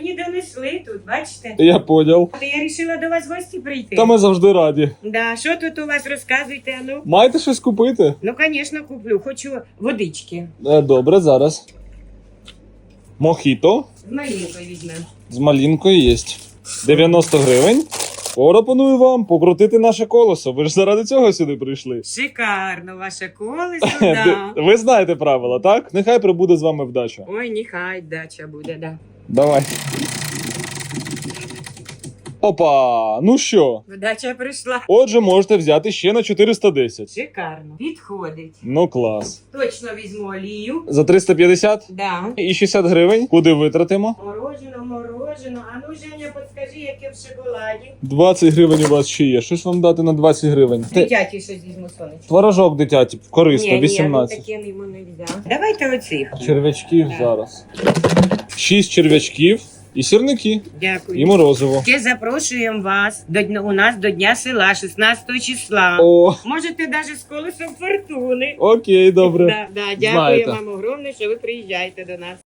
мені донесли тут, бачите? Я поняв. Але я вирішила до вас в гості прийти. Та ми завжди раді. Да, що тут у вас розказуєте, а ну? Маєте щось купити? Ну, звісно, куплю. Хочу водички. Е, Добре, зараз. Мохіто З малинкою візьмемо. з малінкою є. 90 гривень. Пропоную вам покрутити наше колесо. Ви ж заради цього сюди прийшли. Шикарно, ваше колесо, да. Ви знаєте правила, так? Нехай прибуде з вами вдача. Ой, нехай дача буде, да. Давай. Опа! Ну що? Вдача прийшла. Отже, можете взяти ще на 410. Шикарно. Підходить. Ну клас. Точно візьму олію. За 350 Да. і 60 гривень. Куди витратимо? Морожено. А ну, Женя, підскажи, яке в шоколаді. 20 гривень у вас ще є. Щось вам дати на 20 гривень. Те- Дитячий щось візьму сонечко. Творожок дитячий, корисно, 18. Ні, ні, таке йому не взяв. Давайте оцих. Черв'ячків Так. зараз. 6 черв'ячків і сірники, Дякую. і морозиво. Ще запрошуємо вас до дня у нас до Дня села 16 числа. О, Можете навіть з колесом фортуни. окей, добре. Да, да, дякую Знаєте. вам огромне, що ви приїжджаєте до нас.